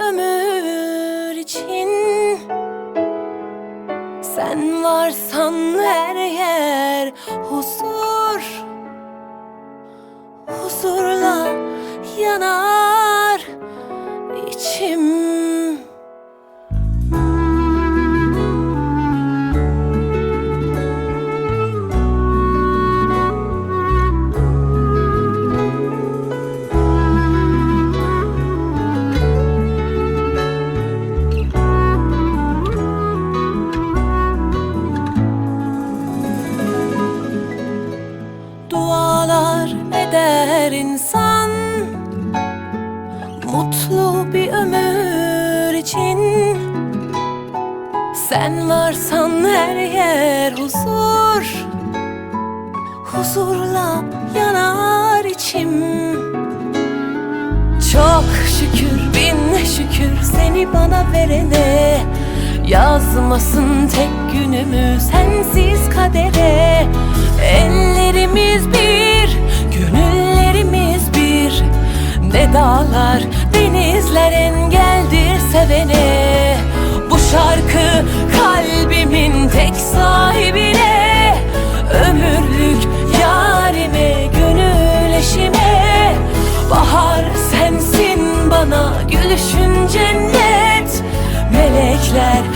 Ömür için. Sen varsan her yer huzur. Huzurla yanar içim şükür seni bana verene. Yazmasın tek günümü sensiz kadere. Ellerimiz bir, gönüllerimiz bir. Ne dağlar, denizler engeldir sevene. Bu şarkı kalbimin tek sahibine Ömürlük yarime, cennet. Melekler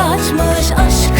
saçmış aşkın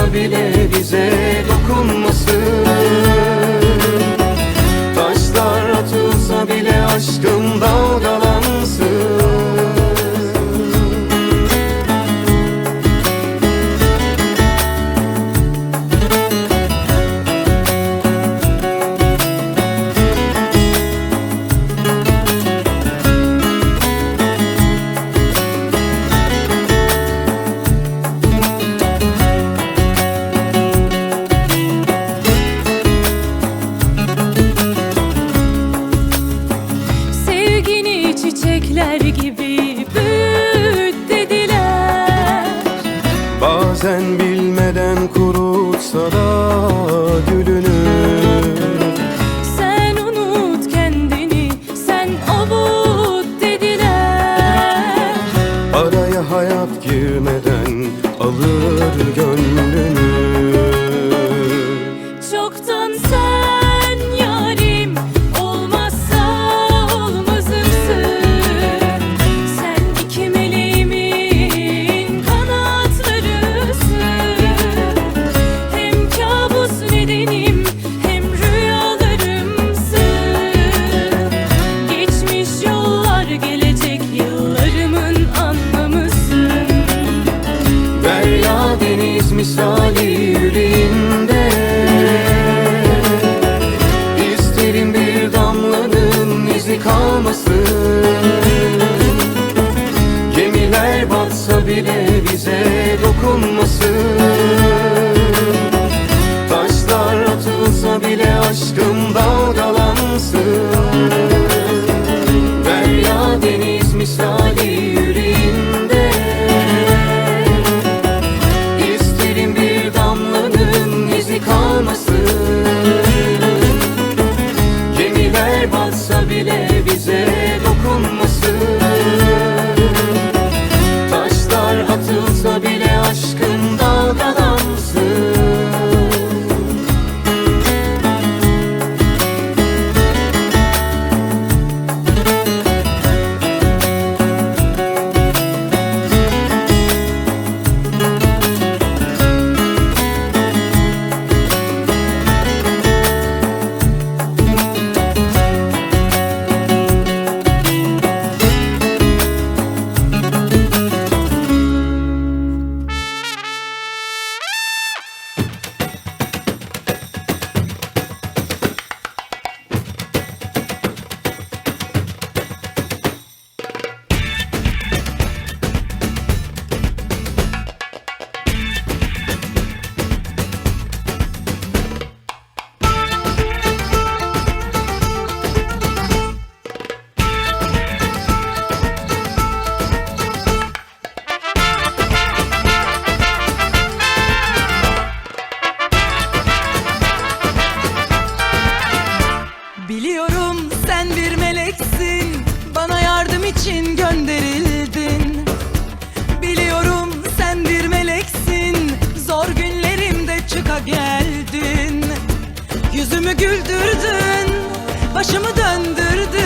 Gemiler senden alır gönlüm. deniz misali yüreğimde İsterim bir damlanın izi kalmasın. Gemiler batsa bile bize dokunmasın. Taşlar atılsa bile aşkım dalgalansın. Derya deniz misali güldürdün Başımı döndürdün.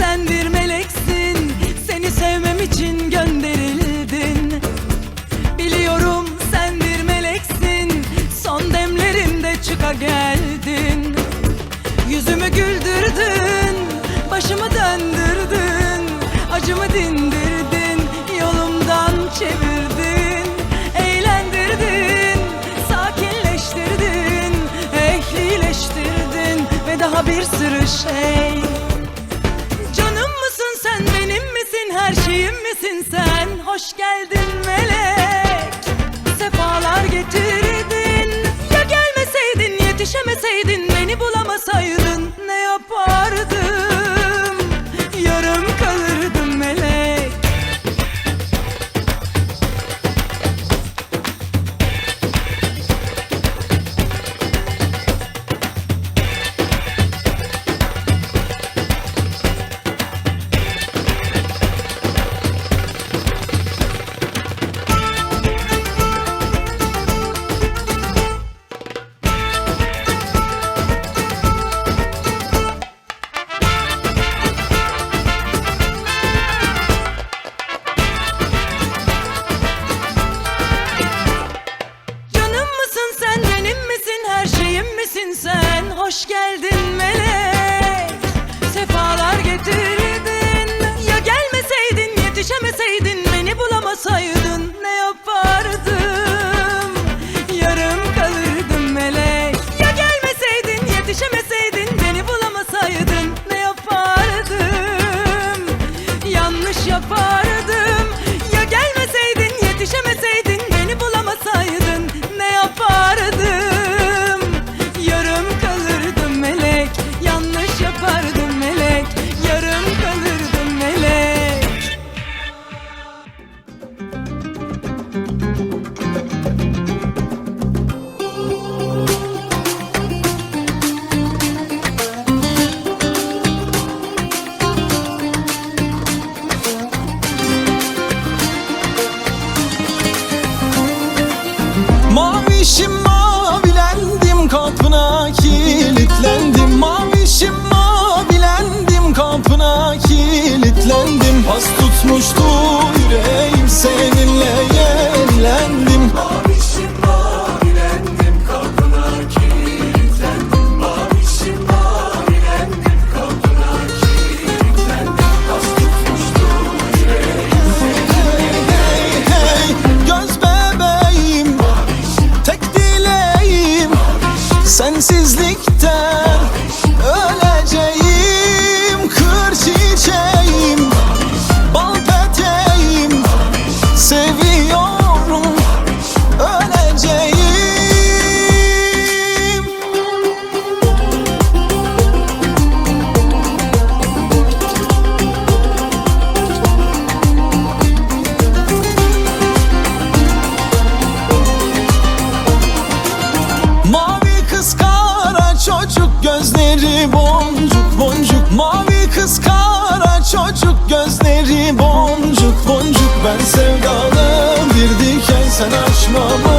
Sen bir meleksin. Seni sevmem için gönderildin. Biliyorum sen bir meleksin. Son demlerimde çıka geldin. Yüzümü güldürdün Başımı döndürdün Acımı dindirdin Yolumdan çevirdin Eğlendirdin Sakinleştirdin Ehlileştirdin Ve daha bir sürü şey. hoş geldin. como